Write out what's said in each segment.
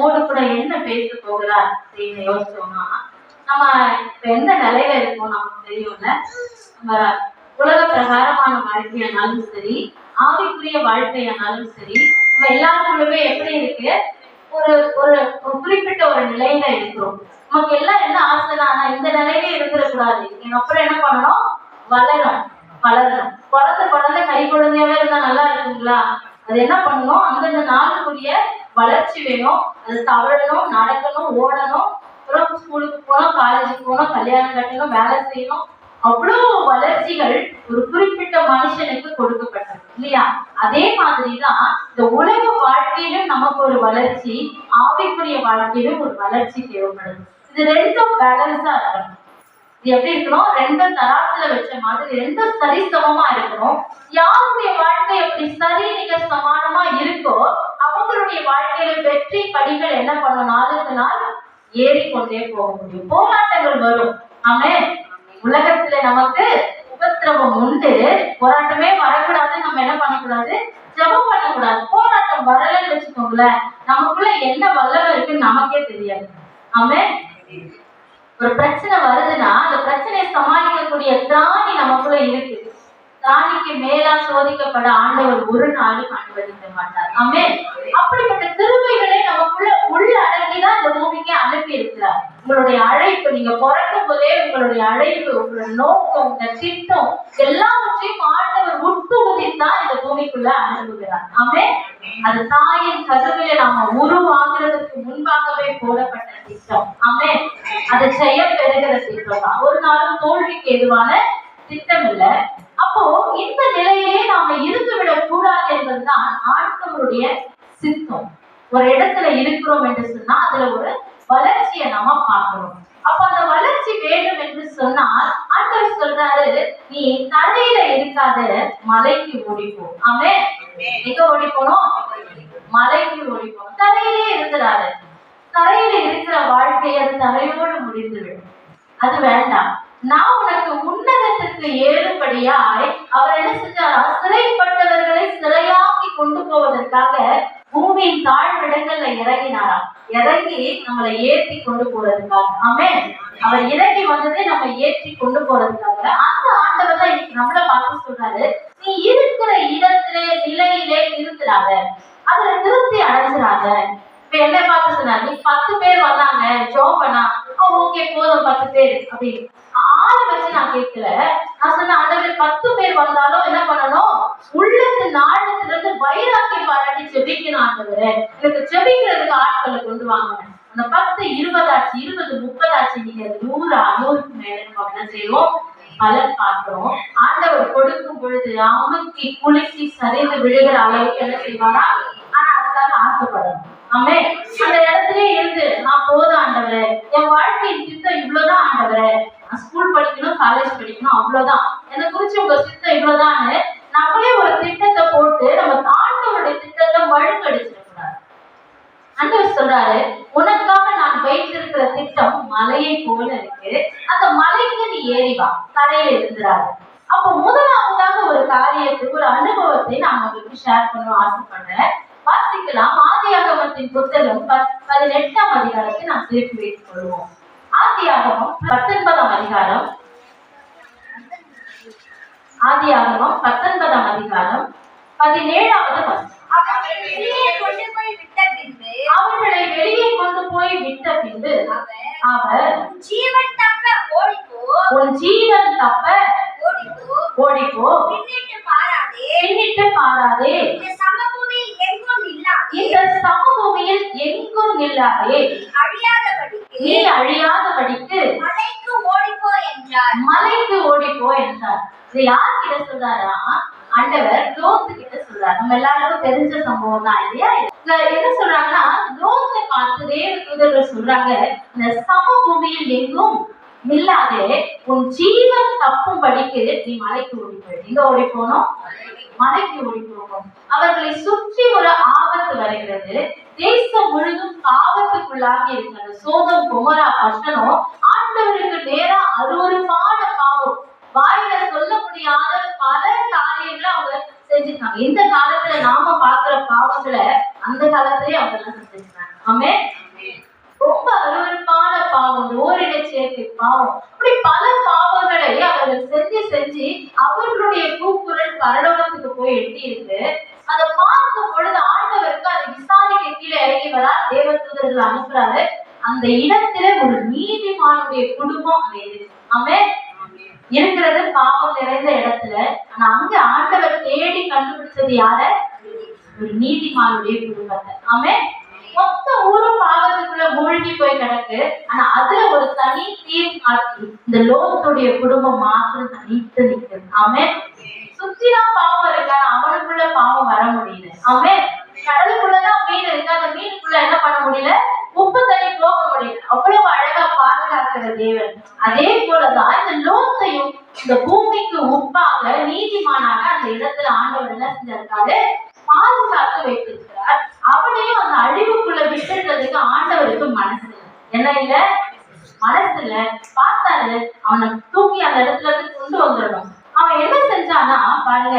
நம்மோடு கூட என்ன பேச போகிறார் அப்படின்னு யோசிச்சோம்னா நம்ம இப்ப எந்த நிலையில இருக்கோம் நமக்கு தெரியும்ல. நம்ம உலக பிரகாரமான வாழ்க்கையானாலும் சரி ஆவிக்குரிய வாழ்க்கையானாலும் சரி நம்ம எல்லாருக்குள்ளவே எப்படி இருக்கு? ஒரு ஒரு குறிப்பிட்ட ஒரு நிலையில இருக்கிறோம். நமக்கு எல்லாம் என்ன ஆசைனா ஆனா இந்த நிலையிலே இருந்துடக்கூடாது நீங்க அப்புறம் என்ன பண்ணணும்? வளரும் வளரணும். குழந்தை குழந்தை கை குழந்தையாவே இருந்தா நல்லா இருக்குங்களா? அது என்ன பண்ணணும்? அந்தந்த நாளுக்குரிய வளர்ச்சி வேணும். அது தவழணும் நடக்கணும் ஓடணும். அப்புறம் ஸ்கூலுக்கு போகணும் காலேஜுக்கு போகணும் கல்யாணம் கட்டணும் வேலை செய்யணும். அவ்வளோ வளர்ச்சிகள் ஒரு குறிப்பிட்ட மனுஷனுக்கு கொடுக்கப்பட்டது. இல்லையா? அதே மாதிரிதான் இந்த உலக வாழ்க்கையிலும் நமக்கு ஒரு வளர்ச்சி ஆவிக்குரிய வாழ்க்கையிலும் ஒரு வளர்ச்சி தேவைப்படுது. இது ரெண்டும் பேலன்ஸா இருக்கணும். இது எப்படி இருக்கணும்? ரெண்டு தராசுல வச்ச மாதிரி ரெண்டும் சரிசமமா இருக்கணும். யாருடைய வாழ்க்கை எப்படி சரி நிக சமானமா இருக்கோ அவங்களுடைய வாழ்க்கையில வெற்றி படிகள் என்ன பண்ணும்? நாளுக்கு நாள் ஏறிக்கொண்டே போக முடியும். போராட்டங்கள் வரும். ஆமே உலகத்துல நமக்கு உபத்திரவம் உண்டு. போராட்டமே வரக்கூடாது. நம்ம என்ன பண்ணக்கூடாது? ஜெபம் பண்ணக்கூடாது. போராட்டம் வரலன்னு வச்சுக்கோங்களேன் நமக்குள்ள என்ன வல்லவ இருக்குன்னு நமக்கே தெரியாது. ஆமே ஒரு பிரச்சனை வருதுன்னா அந்த பிரச்சனையை சமாளிக்கக்கூடிய திராணி நமக்குள்ள இருக்கு. தானிக்கு மேலா சோதிக்கப்பட ஆண்டவர் ஒரு நாளும் அனுமதிக்க மாட்டார். ஆமே அப்படிப்பட்ட திருமைகளை நமக்குள்ள உள்ள அடங்கிதான் இந்த பூமிக்கு அனுப்பி இருக்கிறார். உங்களுடைய அழைப்பு நீங்க பிறக்கும் போதே உங்களுடைய அழைப்பு உங்களுடைய நோக்கம் உங்க திட்டம் எல்லாவற்றையும் ஆண்டவர் உட்புகுதித்தான் இந்த பூமிக்குள்ள அனுப்புகிறார். ஆமே அது தாயின் கதவில நாம உருவாகிறதுக்கு முன்பாகவே போடப்பட்ட திட்டம். ஆமே அது செய்ய பெறுகிற திட்டம் தான் ஒரு நாளும் தோல்விக்கு எதுவான திட்டம் இல்ல அப்போ இந்த நிலையிலே நாம இருந்து விடக் கூடாது என்பதுதான் ஆண்டவருடைய சித்தம். ஒரு இடத்துல இருக்கிறோம் என்று சொன்னா அதுல ஒரு வளர்ச்சியை நாம பார்க்கிறோம் அப்ப அந்த வளர்ச்சி வேண்டும் என்று சொன்னால் ஆண்டவர் சொல்றாரு நீ தரையில இருக்காத மலைக்கு ஓடிப்போ. ஆமே எங்க ஓடி போனோம் மலைக்கு ஓடி போனோம் தரையிலே இருக்கிறாரு. தரையில இருக்கிற வாழ்க்கை அது தரையோடு முடிந்துவிடும். அது வேண்டாம். நான் உனக்கு உன்னதத்திற்கு ஏழுபடியாய் அவர் என்ன செஞ்சாரா? சிறைப்பட்டவர்களை சிறையாக்கி கொண்டு போவதற்காக பூமியின் தாழ்விடங்கள்ல இறங்கினாராம். இறங்கி நம்மளை ஏற்றி கொண்டு போறதுக்காக. ஆமே அவர் இறங்கி வந்ததே நம்ம ஏற்றி கொண்டு போறதுக்காக. அந்த ஆண்டவர் தான் இன்னைக்கு நம்மள பார்த்து சொல்றாரு. நீ இருக்கிற இடத்திலே நிலையிலே இருக்கிறாத அதுல திருப்தி அடைஞ்சிடாத. இப்ப என்ன பார்த்து சொன்னாரு நீ பத்து பேர் வந்தாங்க ஜோ பண்ணா. ஓகே போதும் பத்து பேர். அப்படின்னு ஆளை வச்சு நான் கேட்கல நான் சொன்ன ஆண்டவரே பத்து பேர் வந்தாலும் என்ன பண்ணணும் உள்ளத்து நாடத்துல இருந்து வைராக்கியம் பாராட்டி ஜெபிக்கணும் ஆண்டவரே எனக்கு ஜெபிக்கிறதுக்கு ஆட்களை கொண்டு வாங்க. அந்த பத்து இருபதாச்சு இருபது முப்பதாச்சு நீங்க நூறு நூறுக்கு மேல நம்ம என்ன செய்வோம். பலன் பார்க்கிறோம். ஆண்டவர் கொடுக்கும் பொழுது அமுக்கி குலுக்கி சரிந்து விழுகிற அளவுக்கு என்ன செய்வாரா? ஆனா அதுக்காக ஆசைப்படணும். ஆமே அந்த இடத்துலயே இருந்து நான் போதும் ஆண்டவரே. என் வாழ்க்கையின் திட்டம் இவ்வளவுதான் ஆண்டவரே. நான் ஸ்கூல் படிக்கணும் காலேஜ் படிக்கணும் அவ்வளவுதான். என்னை குறிச்சு உங்க சித்தம் இவ்வளவுதான்னு நம்மளே ஒரு திட்டத்தை போட்டு நம்ம ஆண்டவருடைய திட்டத்தை மழுங்கடிச்சிடக்கூடாது ஆண்டவர் சொல்றாரு உனக்காக நான் வைத்திருக்கிற திட்டம் மலையை போல இருக்கு. அந்த மலைக்கு நீ ஏறிவா வா தரையில இருக்கிறாரு முதலாவதாக ஒரு காரியத்துக்கு ஒரு அனுபவத்தை நான் உங்களுக்கு ஷேர் பண்ண ஆசைப்படுறேன். வாசிக்கலாம். ஆதியாகமத்தின் புத்தகம் பத்- பதினெட்டாம் அதிகாரத்தை நான் திருப்பி வைத்துக் கொள்வோம். ஆதியாகமம் பத்தொன்பதாம் அதிகாரம். ஆதியாகமம் பத்தொன்பதாம் அதிகாரம். பதினேழாவது வசனம். அவர்களை வெளியே கொண்டு போய் விட்ட பின்பு அவர்களை வெளியே கொண்டு போய் விட்ட பின்பு அவர் ஜீவன் தப்ப ஓடிப்போ? உன் ஜீவன் தப்ப ஓடிப்போ? ஓடிப்போ? பின்னிட்டு பாராதே. பின்னிட்டு பாராதே. இந்த சமபூமியில் எங்கும் இல்லாதே. இந்த சமபூமியில் எங்கும் நில்லாதே அழியாதபடிக்கு நீ அழியாதபடிக்கு மலைக்கு ஓடிப்போ என்றார். மலைக்கு ஓடிப்போ என்றார். இது யார் கிட்ட சொல்றாரா? ஆண்டவர் லோத்து கிட்ட சொல்றாரு. நம்ம எல்லாருக்கும் தெரிஞ்ச சம்பவம் தான் இல்லையா? இங்க என்ன சொல்றாங்கன்னா லோத்தை பார்த்து தேவ தூதர்கள் சொல்றாங்க இந்த சமபூமியில் எங்கும் இல்லாது உன் ஜீவன் தப்பும்படிக்கு நீ மலைக்கு ஓடி போய் எங்க ஓடி போனோம் மலைக்கு ஓடி போகும் அவர்களை சுற்றி ஒரு ஆபத்து வருகிறது. தேசம் முழுதும் பாவத்துக்குள்ளாகி இருக்கிறது. சோதம் குமரா பட்டணம் ஆண்டவருக்கு நேரா அருவருப்பான பாவம். வாயில சொல்ல முடியாத பல காரியங்களை அவங்க செஞ்சிருக்காங்க. இந்த காலத்துல நாம பாக்குற பாவங்களை அந்த காலத்திலேயே அவங்க எல்லாம் செஞ்சிருக்காங்க ஆமே ரொம்ப அருவருப்பான பாவம் ஓரிட சேர்க்கை பாவம். இப்படி பல பாவங்களை அவர்கள் செஞ்சு செஞ்சு அவர்களுடைய கூக்குரல் பரலோகத்துக்கு போய் எட்டி இருக்கு அதை பார்க்கும் பொழுது ஆண்டவருக்கு அதை விசாரிக்க கீழே இறங்கி வரா தேவதூதர்கள் அனுப்புறாரு. அந்த இடத்துல ஒரு நீதிமானுடைய குடும்பம் அங்க ஆமே இருக்கிறது பாவம் நிறைந்த இடத்துல. ஆனா அங்க ஆண்டவர் தேடி கண்டுபிடிச்சது யார? ஒரு நீதிமானுடைய குடும்பத்தை. ஆமே மொத்த ஊரும் பாவத்துக்குள்ள மூழ்கி போய் கிடக்கு. ஆனா அதுல ஒரு தனி தீர் இந்த லோகத்துடைய குடும்பம் மாத்திரம் தனித்து நிற்குது. ஆமே சுத்திதான் பாவம் இருக்கு. ஆனா அவனுக்குள்ள பாவம் வர முடியல. ஆமே கடலுக்குள்ளதான் மீன் இருக்கு. அந்த மீனுக்குள்ள என்ன பண்ண முடியல? உப்பு தண்ணி போக முடியும் அவ்வளவு அழகா பாதுகாக்கிற தேவன். அதே போலதான் இந்த லோகத்தையும் இந்த பூமிக்கு உப்பாக நீதிமானாக அந்த இடத்துல ஆண்டவர் என்ன செஞ்சிருக்காரு? பாதுகாத்து வைத்து அவனையும் அந்த அழிவுக்குள்ள விட்டுறதுக்கு ஆண்டவருக்கு மனசு இல்லை. என்ன இல்ல மனசு இல்ல பார்த்தாரு அவனை தூக்கி அந்த இடத்துல இருந்து கொண்டு வந்துடணும் அவன் என்ன செஞ்சானா பாருங்க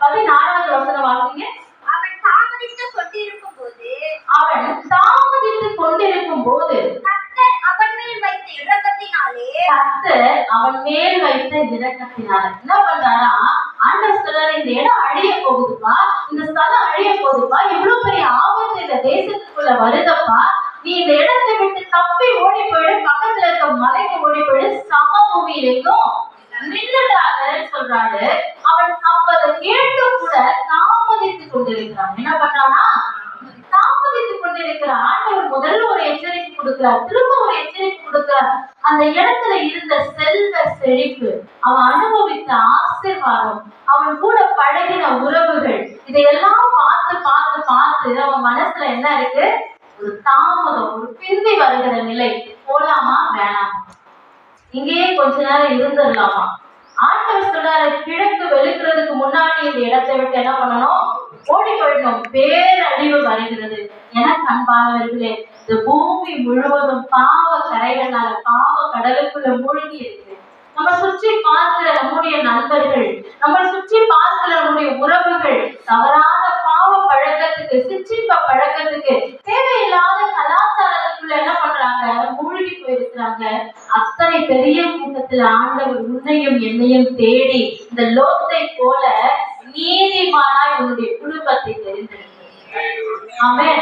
பதினாறாவது வசனம் வாசிங்க அவன் தாமதித்துக் கொண்டிருக்கும் போது அவன் தாமதித்து கொண்டிருக்கும் போது கர்த்தர் அவன் மேல் வைத்த இரக்கத்தினாலே கர்த்தர் அவன் மேல் வைத்த இரக்கத்தினால. என்ன பண்றாரா? ஆண்டவர் சொல்றாரு இந்த இடம் அழிய போகுதுப்பா. இந்த ஸ்தலம் அழிய போகுதுப்பா. இவ்வளவு பெரிய ஆபத்து இந்த தேசத்துக்குள்ள வருதப்பா. நீ இந்த இடத்தை விட்டு தப்பி ஓடி போயிடு பக்கத்துல இருக்க மலைக்கு ஓடி போயிடு சமபூமியிலையும் நின்றுடாதன்னு சொல்றாரு அவன் அப்ப அதை கேட்டு கூட தாமதித்து கொண்டிருக்கிறான். என்ன பண்றானா? கொண்டிருக்கிற ஆண்டவர் முதல்ல ஒரு எச்சரிக்கை கொடுக்கிறார். திரும்ப ஒரு எச்சரிக்கை கொடுக்கிறார். அந்த இடத்துல இருந்த செல்வ செழிப்பு அவன் அனுபவித்த ஆசீர்வாதம் அவன் கூட பழகின உறவுகள் இதையெல்லாம் பார்த்து பார்த்து பார்த்து அவன் மனசுல என்ன இருக்கு? ஒரு தாமதம் ஒரு பிந்தி வருகிற நிலை. போலாமா? வேணாமா? இங்கேயே கொஞ்ச நேரம் இருந்துடலாமா? ஆண்டவர் சொல்றாரு கிழக்கு வெளுக்கிறதுக்கு முன்னாடி இந்த இடத்தை விட்டு என்ன பண்ணணும்? ஓடி போயிடணும். பேரழிவு வருகிறது. என அன்பானவர்களே இந்த பூமி முழுவதும் பாவ கரைகளால பாவ கடலுக்குள்ள மூழ்கி இருக்கு நம்ம சுற்றி பார்க்கிற நம்முடைய நண்பர்கள் நம்ம சுற்றி பார்க்கிற நம்முடைய உறவுகள் தவறான பாவ பழக்கத்துக்கு சிற்றின்ப பழக்கத்துக்கு தேவையில்லாத கலாச்சாரத்துக்குள்ள என்ன பண்றாங்க? மூழ்கி போயிருக்கிறாங்க. அத்தனை பெரிய கூட்டத்தில் ஆண்டவர் உன்னையும் என்னையும் தேடி இந்த லோத்தை போல நீதிமானாய் உன்னுடைய குடும்பத்தை தெரிந்திருக்கிறார் ஆமென்.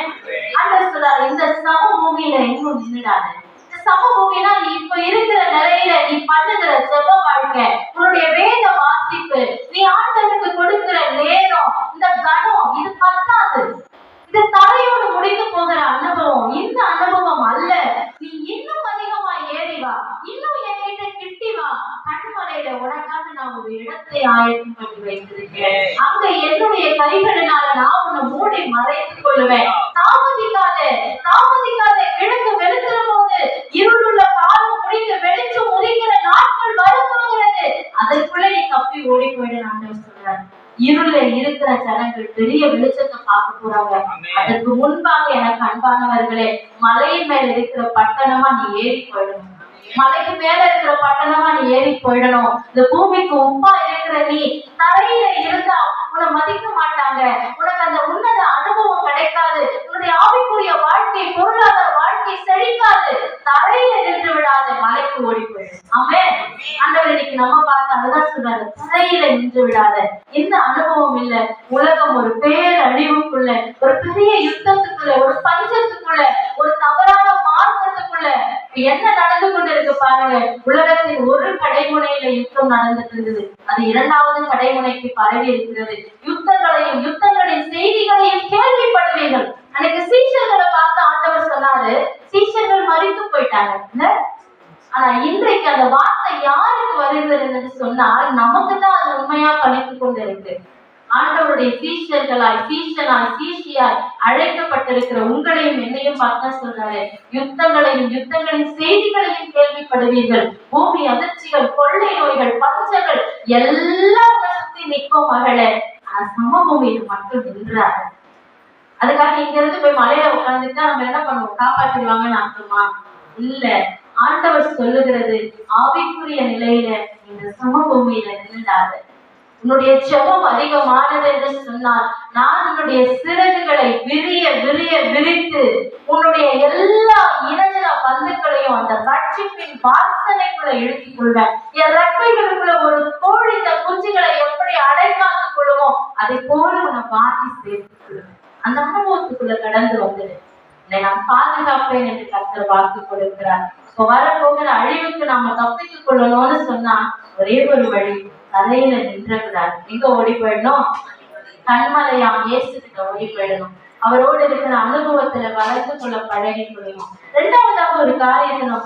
ஆண்டவர் சொல்றாரு இந்த சமபூமியில எங்கும் நின்னுடாது. இந்த சமபூமினா நீ இப்ப இருக்கிற நிலையில நீ பண்ணுகிற ஜெப வாழ்க்கை உன்னுடைய வேத வாசிப்பு நீ ஆண்டவருக்கு கொடுக்கிற நேரம் இந்த கணம் இது பத்தாது இது தரையோடு முடிந்து போகிற அனுபவம் இந்த அனுபவம் அல்ல நீ இன்னும் அதிகமா ஏறி வா இன்னும் என்கிட்ட கிட்டி வா கண்மலையில உனக்காக நான் ஒரு இடத்தை ஆயத்தம் பண்ணி வைத்திருக்கேன் அங்க என்னுடைய கைகளினால நான் உன்னை மூடி மறைத்துக் கொள்ளுவேன் தாமதிக்காத தாமதிக்காத கிழக்கு வெளுக்கிற போது இருளுள்ள காலம் முடிந்து வெளிச்சம் உதிக்கிற நாட்கள் வரப்போகிறது அதற்குள்ள நீ தப்பி ஓடி போயிடு ஆண்டவர் சொல்றாரு இருள இருக்கிற ஜனங்கள் பெரிய வெளிச்சத்தை பார்க்க போறாங்க. அதற்கு முன்பாக எனக்கு அன்பானவர்களே மலையின் மேல இருக்கிற பட்டணமா நீ ஏறி போயிடணும். மலைக்கு மேல இருக்கிற பட்டணமா நீ ஏறி போயிடணும். இந்த பூமிக்கு உப்பா இருக்கிற நீ தரையில இருந்தா உன்னை மதிக்க மாட்டாங்க. உனக்கு அந்த உன்னத அனுபவம் கிடைக்காது. உன்னுடைய ஆவிக்குரிய வாழ்க்கை பொருளாதார வாழ்க்கை செழிக்காது தரையில நின்று விடாத மலைக்கு ஓடி போயிடு ஆமே அந்தவர் இன்னைக்கு நம்ம பார்த்து அதுதான் சொல்றாரு தரையில நின்று விடாத. இந்த அனுபவம் இல்ல. உலகம் ஒரு பேரழிவுக்குள்ள ஒரு பெரிய யுத்தத்துக்குள்ள ஒரு பஞ்சத்துக்குள்ள ஒரு தவறான மார்க்கத்துக்குள்ள. என்ன நடந்து கொண்டு இருக்கு பாருங்க உலகத்தின் ஒரு கடைமுனையில யுத்தம் நடந்துட்டு இருந்தது. அது இரண்டாவது கடைமுனைக்கு பரவி இருக்கிறது. யுத்தங்களையும் யுத்தங்களின் செய்திகளையும் கேள்விப்படுவீர்கள். அன்னைக்கு சீஷர்களை பார்த்து ஆண்டவர் சொன்னாரு சீஷர்கள் மறித்து போயிட்டாங்க. என்ன? ஆனா இன்றைக்கு அந்த வார்த்தை யாருக்கு வருகிறது என்று சொன்னால் நமக்கு தான் அது உண்மையா பணித்து கொண்டு இருக்கு ஆண்டவருடைய சீஷர்களாய் சீஷனாய் சீஷியாய் அழைக்கப்பட்டிருக்கிற உங்களையும் என்னையும் பார்த்தா சொல்றாரு யுத்தங்களையும் யுத்தங்களின் செய்திகளையும் கேள்விப்படுவீர்கள். பூமி அதிர்ச்சிகள் கொள்ளை நோய்கள் பஞ்சங்கள் எல்லாம் சுத்தி நிற்கும் மகளே. ஆனா சமபூமியில் மட்டும் நின்றாரு அதுக்காக இங்க இருந்து போய் மலையில உட்கார்ந்துட்டா நம்ம என்ன பண்ணுவோம்? காப்பாற்றிடுவாங்கன்னு அர்த்தமா? இல்ல. ஆண்டவர் சொல்லுகிறது ஆவிக்குரிய நிலையில இந்த சமபூமியில நின்றாத உன்னுடைய செவம் அதிகமானது என்று சொன்னால் நான் உன்னுடைய சிறகுகளை விரிய விரிய விரித்து உன்னுடைய எல்லா இனஜன பந்துக்களையும் அந்த ரட்சிப்பின் வாசனைக்குள்ள இழுத்துக் கொள்வேன். என் ரெக்கைகளுக்குள்ள ஒரு கோழி இந்த குஞ்சுகளை எப்படி அடைக்காத்துக் கொள்ளுமோ அதை போல உன்னை வாங்கி சேர்த்துக் கொள்வேன். அந்த அனுபவத்துக்குள்ள கடந்து வந்தது. நான் பாதுகாப்பேன் என்று கர்த்தர் வாக்கு கொடுக்கிறார். இப்போ வரப்போகிற அழிவுக்கு நாம தப்பித்துக் கொள்ளணும்னு சொன்னா ஒரே ஒரு வழி தலையில நின்றக்கூடாது. எங்க ஓடி போயிடணும்? கண்மலையாம் இயேசுகிட்ட ஓடி போயிடணும். அவரோடு இருக்கிற அனுபவத்துல வளர்த்து கொள்ள பழகி கொள்ளணும். ரெண்டாவதாக ஒரு காரியத்தை நம்ம